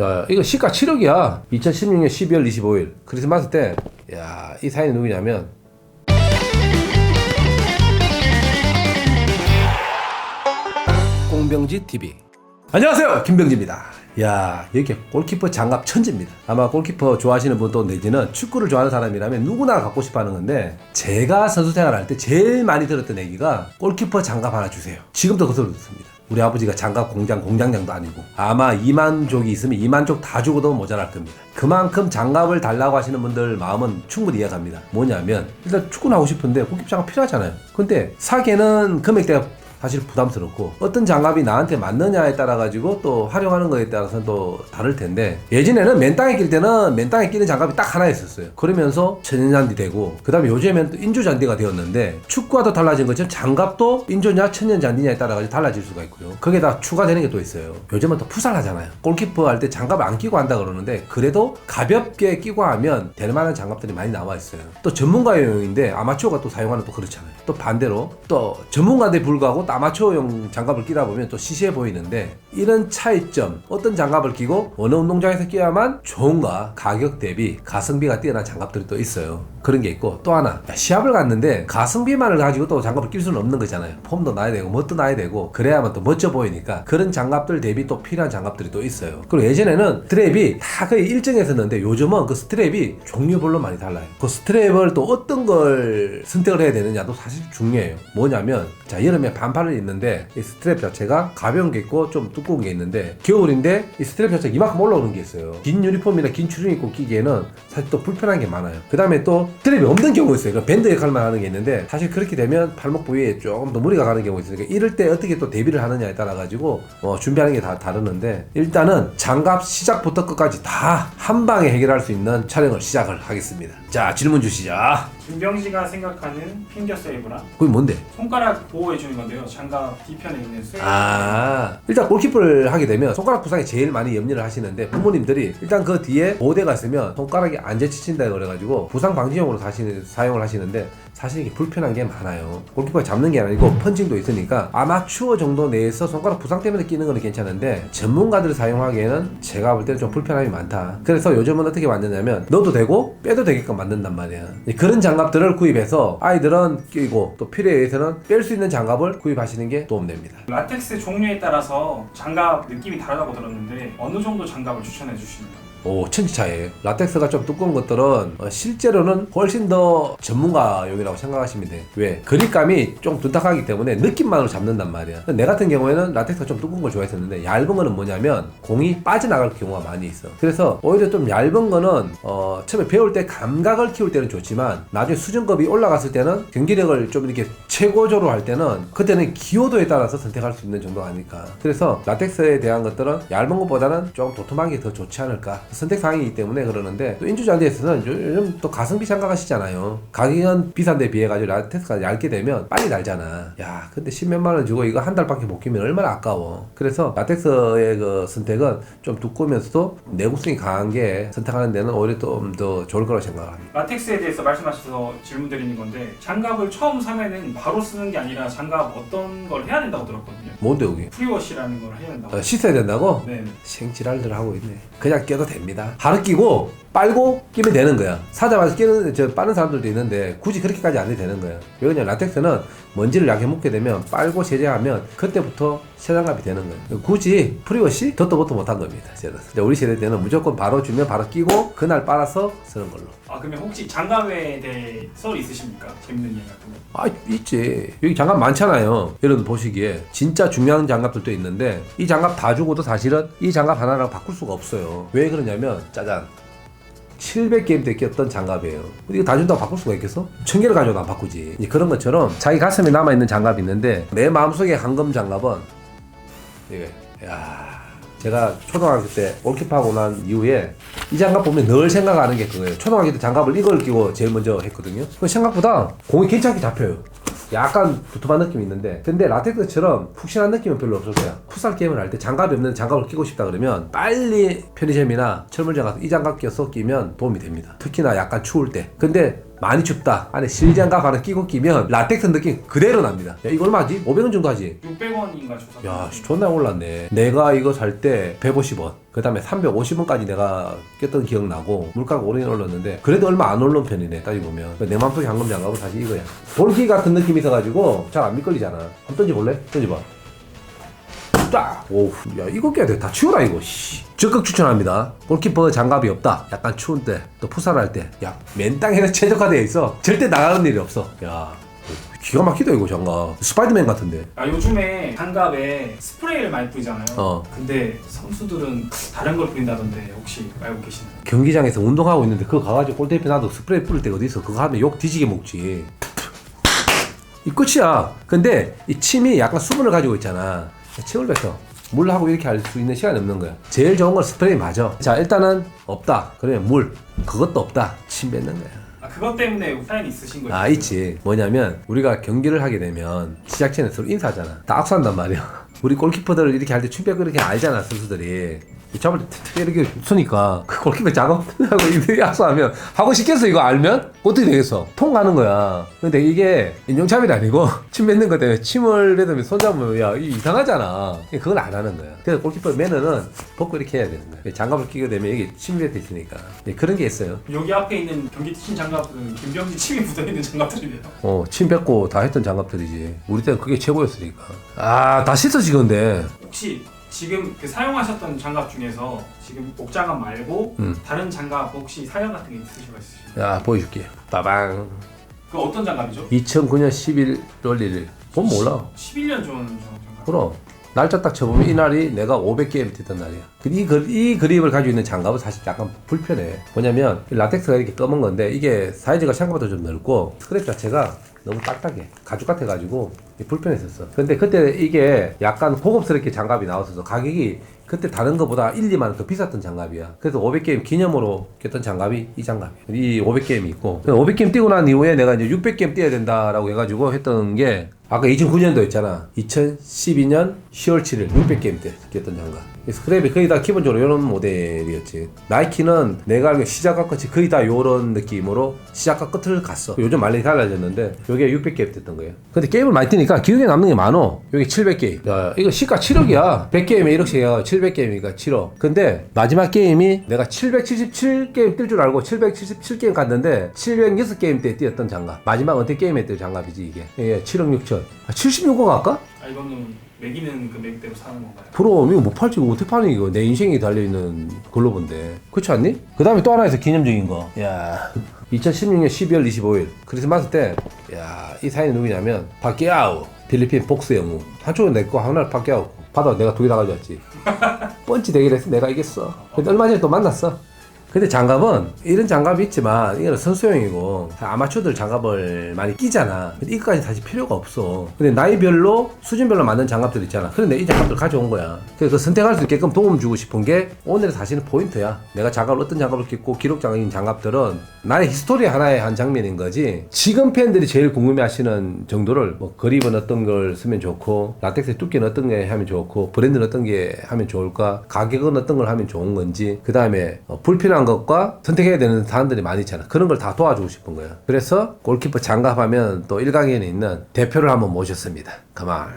야, 이거 시가 7억이야. 2016년 12월 25일. 크리스마스 때, 야, 이 사연이 누구냐면, 꽁병지 TV. 안녕하세요. 김병지입니다. 야, 여기 골키퍼 장갑 천지입니다. 아마 골키퍼 좋아하시는 분도 내지는 축구를 좋아하는 사람이라면 누구나 갖고 싶어 하는 건데, 제가 선수 생활할 때 제일 많이 들었던 얘기가 골키퍼 장갑 하나 주세요. 지금도 그 소리 듣습니다. 우리 아버지가 장갑 공장 공장장도 아니고 아마 2만 족이 있으면 2만 족 다 주고도 모자랄 겁니다. 그만큼 장갑을 달라고 하시는 분들 마음은 충분히 이해갑니다. 뭐냐면 일단 축구는 하고 싶은데 골키퍼 장갑 필요하잖아요. 근데 사기에는 금액대가 사실 부담스럽고 어떤 장갑이 나한테 맞느냐에 따라 가지고 또 활용하는 거에 따라서는 또 다를 텐데 예전에는 맨땅에 낄 때는 맨땅에 끼는 장갑이 딱 하나 있었어요. 그러면서 천연잔디 되고 그 다음에 요즘에는 또 인조잔디가 되었는데 축구와도 달라진 것처럼 장갑도 인조냐 천연잔디냐에 따라 가지고 달라질 수가 있고요. 거기에다 추가되는 게 또 있어요. 요즘은 또 푸살하잖아요. 골키퍼 할 때 장갑 안 끼고 한다 그러는데 그래도 가볍게 끼고 하면 될 만한 장갑들이 많이 나와 있어요. 또 전문가용인데 아마추어가 또 사용하는 또 그렇잖아요. 또 반대로 또 전문가인데 불구하고 또 아마추어용 장갑을 끼다 보면 또 시시해 보이는데 이런 차이점 어떤 장갑을 끼고 어느 운동장에서 끼야만 좋은가? 가격 대비 가성비가 뛰어난 장갑들이 또 있어요. 그런 게 있고 또 하나 시합을 갔는데 가성비만을 가지고 또 장갑을 낄 수는 없는 거잖아요. 폼도 나야 되고 멋도 나야 되고 그래야만 또 멋져 보이니까 그런 장갑들 대비 또 필요한 장갑들이 또 있어요. 그리고 예전에는 스트랩이 다 거의 일정했었는데 요즘은 그 스트랩이 종류별로 많이 달라요. 그 스트랩을 또 어떤 걸 선택을 해야 되느냐도 사실 중요해요. 뭐냐면 자 여름에 반팔 을 입는데 이 스트랩 자체가 가벼운 게 있고 좀 두꺼운 게 있는데 겨울인데 이 스트랩 자체가 이만큼 올라오는 게 있어요. 긴 유니폼이나 긴 추리 입고 끼기에는 사실 또 불편한 게 많아요. 그 다음에 또 스트랩이 없는 경우 있어요. 그 밴드 역할만 하는 게 있는데 사실 그렇게 되면 팔목 부위에 조금 더 무리가 가는 경우가 있으니까 이럴 때 어떻게 또 대비를 하느냐에 따라 가지고 어, 준비하는 게 다 다르는데 일단은 장갑 시작부터 끝까지 다 한 방에 해결할 수 있는 촬영을 시작을 하겠습니다. 자 질문 주시죠 김병지가 생각하는 핑겨 세이브란 그게 뭔데? 손가락 보호해 주는 건데요. 장갑 뒤편에 있는 세이브. 아 일단 골키퍼를 하게 되면 손가락 부상에 제일 많이 염려를 하시는데 부모님들이 일단 그 뒤에 보호대가 있으면 손가락이 안 제치친다 그래가지고 부상 방지용으로 사시, 사용을 하시는데 사실 이게 불편한 게 많아요. 골키퍼 잡는 게 아니고 펀칭도 있으니까 아마추어 정도 내에서 손가락 부상 때문에 끼는 거는 괜찮은데 전문가들이 사용하기에는 제가 볼 때는 좀 불편함이 많다. 그래서 요즘은 어떻게 만드냐면 넣어도 되고 빼도 되게끔 만든단 말이야. 그런 장갑들을 구입해서 아이들은 끼고 또 필요에 의해서는 뺄 수 있는 장갑을 구입하시는 게 도움됩니다. 라텍스 종류에 따라서 장갑 느낌이 다르다고 들었는데 어느 정도 장갑을 추천해 주시나요? 오 천지 차이에요 라텍스가 좀 두꺼운 것들은 어, 실제로는 훨씬 더 전문가용이라고 생각하시면 돼요. 왜? 그립감이 좀 둔탁하기 때문에 느낌만으로 잡는단 말이야. 내 같은 경우에는 라텍스가 좀 두꺼운 걸 좋아했었는데 얇은 거는 뭐냐면 공이 빠져나갈 경우가 많이 있어. 그래서 오히려 좀 얇은 거는 어, 처음에 배울 때 감각을 키울 때는 좋지만 나중에 수준급이 올라갔을 때는 경기력을 좀 이렇게 최고조로 할 때는 그때는 기호도에 따라서 선택할 수 있는 정도가 아닐까. 그래서 라텍스에 대한 것들은 얇은 것보다는 좀 도톰한 게 더 좋지 않을까 선택 사항이기 때문에 그러는데 또 인조잔디에서는 요즘 또 가성비 생각하시잖아요 가격은 비싼데 비해 가지고 라텍스가 얇게 되면 빨리 날잖아 야 근데 십몇만 원 주고 이거 한 달밖에 못 끼면 얼마나 아까워 그래서 라텍스의 그 선택은 좀 두꺼우면서도 내구성이 강한 게 선택하는 데는 오히려 좀 더 좋을 거라고 생각합니다 라텍스에 대해서 말씀하셔서 질문 드리는 건데 장갑을 처음 사면은 바로 쓰는 게 아니라 장갑 어떤 걸 해야 된다고 들었거든요. 뭔데 여기 프리워시라는 걸 해야 된다고. 어, 씻어야 된다고? 네. 생지랄들 하고 있네. 그냥 껴도 됩니다. 하루 끼고 빨고 끼면 되는 거야. 사자마자 끼는 저 빠는 사람들도 있는데 굳이 그렇게까지 안 해도 되는 거야. 왜냐면 라텍스는 먼지를 약해 묻게 되면 빨고 세제하면 그때부터 세장갑이 되는 거예요. 굳이 프리워시 더도 못도 못한 겁니다. 저는. 우리 세대 때는 무조건 바로 주면 바로 끼고 그날 빨아서 쓰는 걸로. 아 그러면 혹시 장갑에 대해 썰 있으십니까? 재밌는 이야기 같은 거. 아 있지 여기 장갑 많잖아요 여러분 보시기에 진짜 중요한 장갑들도 있는데 이 장갑 다 주고도 사실은 이 장갑 하나랑 바꿀 수가 없어요 왜 그러냐면 짜잔 700게임 때 꼈던 장갑이에요. 이거 다 준다고 바꿀 수가 있겠어? 천 개를 가져도 안 바꾸지. 그런 것처럼 자기 가슴에 남아있는 장갑이 있는데 내 마음속에 황금 장갑은 이게 야 제가 초등학교 때 골키퍼하고 난 이후에 이 장갑 보면 늘 생각하는 게 그거예요. 초등학교 때 장갑을 이걸 끼고 제일 먼저 했거든요. 그 생각보다 공이 괜찮게 잡혀요. 약간 두툼한 느낌이 있는데 근데 라텍스처럼 푹신한 느낌은 별로 거야. 풋살 게임을 할 때 장갑이 없는 장갑을 끼고 싶다 그러면 빨리 편의점이나 철물점 가서 이 장갑 껴서 끼면 도움이 됩니다. 특히나 약간 추울 때. 근데 많이 춥다. 안에 실장갑 하나 끼고 끼면 라텍스 느낌 그대로 납니다. 야, 이거 얼마지? 500원 정도 하지? 600원인가 줘서 야, 씨, 존나 올랐네. 내가 이거 살 때 150원. 그 다음에 350원까지 내가 꼈던 기억 나고, 물가가 오르긴 올랐는데, 그래도 얼마 안 오른 편이네, 따지보면. 내 마음속에 황금 장갑은 사실 이거야. 볼기 같은 느낌이 있어가지고, 잘 안 미끌리잖아. 한번 던져볼래? 던져봐. 딱! 오우, 야, 이거 껴야 돼. 다 치워라, 이거. 씨. 적극 추천합니다. 골키퍼 장갑이 없다. 약간 추운데, 또 푸살할 때. 야, 맨 땅에는 최적화되어 있어. 절대 나가는 일이 없어. 야, 기가 막히다, 이거 장갑. 스파이더맨 같은데. 아, 요즘에 장갑에 스프레이를 많이 뿌리잖아요. 어. 근데 선수들은 다른 걸 뿌린다던데 혹시 알고 계시나요? 경기장에서 운동하고 있는데 그거 가가지고 골대입에 놔도 스프레이 뿌릴 때가 어디 있어 그거 하면 욕 뒤지게 먹지 이 끝이야 근데 이 침이 약간 수분을 가지고 있잖아 침을 뱉어. 물하고 이렇게 할 수 있는 시간이 없는 거야. 제일 좋은 건 스프레이 맞아. 자 일단은 없다. 그러면 물. 그것도 없다. 침 뱉는 거야. 아, 그것 때문에 사연이 있으신 거예요? 아 있지. 뭐냐면 우리가 경기를 하게 되면 시작 전에 서로 인사하잖아. 다 악수한단 말이야 우리 골키퍼들 이렇게 할때 춤백 그렇게 알잖아 선수들이. 이 잡을 때 이렇게 쏘니까. 그 골키퍼 작업하고 이들이 악수하면 하고 싶겠어 이거 알면? 어떻게 되겠어? 통 가는 거야. 근데 이게 인종차별이 아니고 침 뱉는 것 때문에 침을 뱉으면 손 잡으면 야 이상하잖아. 그건 안 하는 거야. 그래서 골키퍼 매너는 벗고 이렇게 해야 되는 거야. 장갑을 끼게 되면 이게 침 뱉어 있으니까. 네, 그런 게 있어요. 여기 앞에 있는 경기 팀 장갑은 김병지 침이 묻어있는 장갑들이네요. 어, 침 뱉고 다 했던 장갑들이지. 우리 때는 그게 최고였으니까. 아, 다 씻어 지 건데. 혹시 지금 그 사용하셨던 장갑 중에서 지금 옥장갑 말고 음. 다른 장갑 혹시 사연 같은 게 있으신가 있으신가요? 야, 보여줄게. 빠방. 그 어떤 장갑이죠? 2009년 11월 1일. 본 몰라. 11년 전 장갑. 그럼. 날짜 딱 쳐보면 이날이 내가 500게임 됐던 날이야. 그 이, 그, 이 그립을 가지고 있는 장갑은 사실 약간 불편해. 뭐냐면, 이 라텍스가 이렇게 검은 건데, 이게 사이즈가 생각보다 좀 넓고, 스크랩 자체가 너무 딱딱해. 가죽 같아가지고, 불편했었어. 근데 그때 이게 약간 고급스럽게 장갑이 나왔어서 가격이 그때 다른 거보다 1, 2만 원 더 비쌌던 장갑이야. 그래서 500게임 기념으로 꼈던 장갑이 이 장갑이야. 이 500게임이 있고. 500게임 뛰고 난 이후에 내가 이제 600게임 뛰어야 된다라고 해가지고 했던 게 아까 2009년도 있잖아. 2012년 10월 7일 600게임 때 꼈던 장갑. 이 스크랩이 거의 다 기본적으로 이런 모델이었지. 나이키는 내가 알기로 시작과 끝이 거의 다 이런 느낌으로 시작과 끝을 갔어. 요즘 많이 달라졌는데 요게 600게임 됐던 거예요. 근데 게임을 많이 뛰니까 기억에 남는 게 많어. 요게 700게임. 야, 이거 시가 7억이야. 100게임에 1억씩 해가 700 게임이니까 7억. 근데 마지막 게임이 내가 777게임 뛸 줄 알고 777게임 갔는데 706게임 때 뛰었던 장갑. 마지막 은퇴 게임에 뛸 장갑이지 이게. 예, 7억 6천. 아, 76억 갈까? 아 이거는 매기는 금액대로 사는 건가요? 그럼 이거 못 팔지 이거 어떻게 파는 이거 내 인생이 달려있는 글로브인데 그렇지 않니? 그 다음에 또 하나 있어 기념적인 거 야 2016년 12월 25일 크리스마스 때야이 사연이 누구냐면 파키아우 필리핀 복스 영웅 한쪽은 내거 하나를 파키아우 받아 내가 두 개 다 가져왔지. 펀치 대결에서 내가 이겼어. 근데 얼마 전에 또 만났어 근데 장갑은 이런 장갑이 있지만 이거는 선수용이고 아마추어들 장갑을 많이 끼잖아. 근데 이거까지 사실 필요가 없어. 근데 나이별로 수준별로 맞는 장갑들 있잖아. 그런데 이 장갑들 가져온 거야. 그래서 그 선택할 수 있게끔 도움 주고 싶은 게 오늘의 사실은 포인트야. 내가 장갑을 어떤 장갑을 끼고 기록장인 장갑들은 나의 히스토리 하나의 한 장면인 거지. 지금 팬들이 제일 궁금해 하시는 정도를 뭐 그립은 어떤 걸 쓰면 좋고 라텍스의 두께는 어떤 게 하면 좋고 브랜드는 어떤 게 하면 좋을까 가격은 어떤 걸 하면 좋은 건지 그 다음에 불필요한 것과 선택해야 되는 사람들이 많이 있잖아. 그런 걸 다 도와주고 싶은 거야. 그래서 골키퍼 장갑하면 또 일강에는 있는 대표를 한번 모셨습니다. 그만